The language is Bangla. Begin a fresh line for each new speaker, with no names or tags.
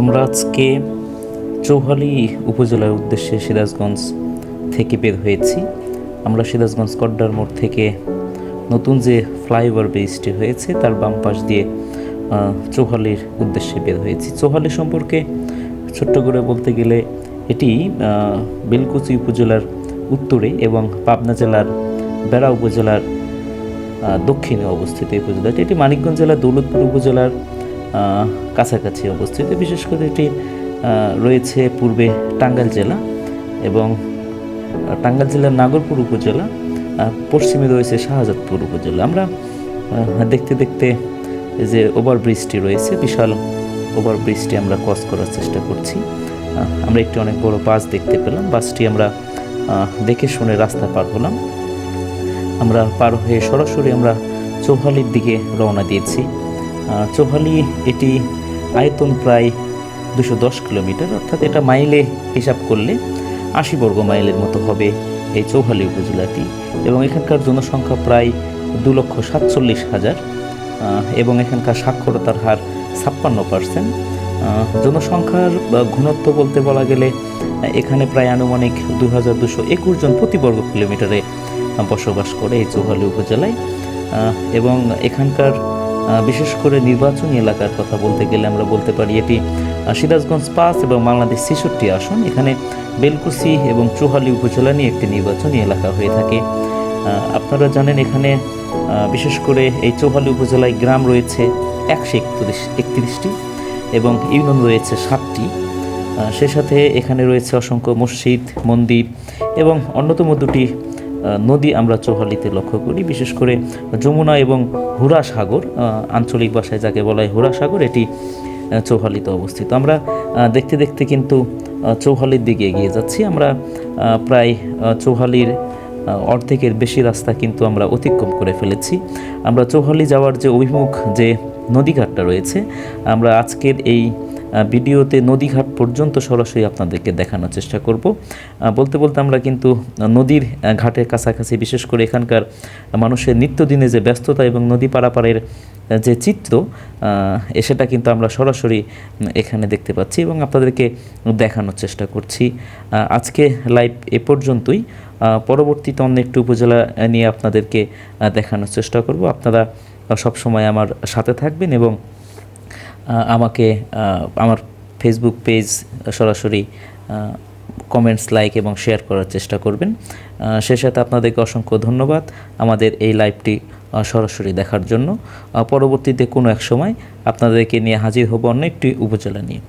আমরা আজকে চৌহালি উপজেলার উদ্দেশ্যে সিরাজগঞ্জ থেকে বের হয়েছি। আমরা সিরাজগঞ্জ কড্ডার মোড় থেকে নতুন যে ফ্লাইওভার ব্রিজটি হয়েছে, তার বাম পাশ দিয়ে চৌহালির উদ্দেশ্যে বের হয়েছি। চৌহালি সম্পর্কে ছোট্ট করে বলতে গেলে এটি বেলকুচি উপজেলার উত্তরে এবং পাবনা জেলার বেড়া উপজেলার দক্ষিণে অবস্থিত এই উপজেলাটি। এটি মানিকগঞ্জ জেলার দৌলতপুর উপজেলার কাছাকাছি অবস্থিত। বিশেষ করে এটি রয়েছে পূর্বে টাঙ্গাইল জেলা এবং টাঙ্গাইল জেলার নাগরপুর উপজেলা পশ্চিমে রয়েছে শাহজাদপুর উপজেলা। আমরা দেখতে দেখতে যে ওভারব্রিজটি রয়েছে, বিশাল ওভারব্রিজটি আমরা ক্রস করার চেষ্টা করছি। আমরা একটি অনেক বড় বাস দেখতে পেলাম। বাসটি আমরা দেখে শুনে রাস্তা পার হলাম। আমরা পার হয়ে সরাসরি আমরা চৌহালির দিকে রওনা দিয়েছি। চৌহালি, এটি আয়তন প্রায় দুশো দশ কিলোমিটার, অর্থাৎ এটা মাইলে হিসাব করলে আশি বর্গ মাইলের মতো হবে এই চৌহালি উপজেলাটি। এবং এখানকার জনসংখ্যা প্রায় দু লক্ষ সাতচল্লিশ হাজার এবং এখানকার সাক্ষরতার হার ছাপ্পান্ন পার্সেন্ট। জনসংখ্যার ঘনত্ব বলতে বলা গেলে, এখানে প্রায় আনুমানিক দু হাজার দুশো একুশ জন প্রতি বর্গ কিলোমিটারে বসবাস করে এই চৌহালি উপজেলায়। এবং এখানকার বিশেষ করে নির্বাচনী এলাকার কথা বলতে গেলে আমরা বলতে পারি এটি সিরাজগঞ্জ পাস এবং বাংলাদেশ ছেষট্টি আসন। এখানে বেলকুসি এবং চৌহালি উপজেলা নিয়ে একটি নির্বাচনী এলাকা হয়ে থাকে। আপনারা জানেন এখানে বিশেষ করে এই চৌহালি উপজেলায় গ্রাম রয়েছে একশো একত্রিশ, একত্রিশটি এবং ইউনিয়ন রয়েছে সাতটি। সে সাথে এখানে রয়েছে অসংখ্য মসজিদ, মন্দির এবং অন্যতম দুটি নদী আমরা চৌহালিতে লক্ষ্য করি, বিশেষ করে যমুনা এবং হুরা সাগর আঞ্চলিক ভাষায় যাকে বলা হয় হুরা সাগর, এটি চৌহালিতে অবস্থিত। আমরা দেখতে দেখতে কিন্তু চৌহালির দিকে এগিয়ে যাচ্ছি। আমরা প্রায় চৌহালির অর্ধেকের বেশি রাস্তা কিন্তু আমরা অতিক্রম করে ফেলেছি। আমরা চৌহালি যাওয়ার যে অভিমুখ, যে নদীঘাটটা রয়েছে, আমরা আজকের এই ভিডিওতে নদীঘাট পর্যন্ত সরাসরি আপনাদেরকে দেখানোর চেষ্টা করব। বলতে বলতে আমরা কিন্তু নদীর ঘাটের কাছাকাছি, বিশেষ করে এখানকার মানুষের নিত্যদিনে যে ব্যস্ততা এবং নদী পারাপারের যে চিত্র সেটা কিন্তু আমরা সরাসরি এখানে দেখতে পাচ্ছি এবং আপনাদেরকে দেখানোর চেষ্টা করছি। আজকে লাইভ এ পর্যন্তই। পরবর্তীতে অন্য একটি উপজেলা নিয়ে আপনাদেরকে দেখানোর চেষ্টা করব। আপনারা সবসময় আমার সাথে থাকবেন এবং আমাকে আমার ফেসবুক পেজ সরাসরি কমেন্টস লাইক এবং শেয়ার করার চেষ্টা করবেন। সে সাথে আপনাদেরকে অসংখ্য ধন্যবাদ আমাদের এই লাইভটি সরাসরি দেখার জন্য। পরবর্তীতে কোনো এক সময় আপনাদেরকে নিয়ে হাজির হব অন্য একটি উপজেলা নিয়ে।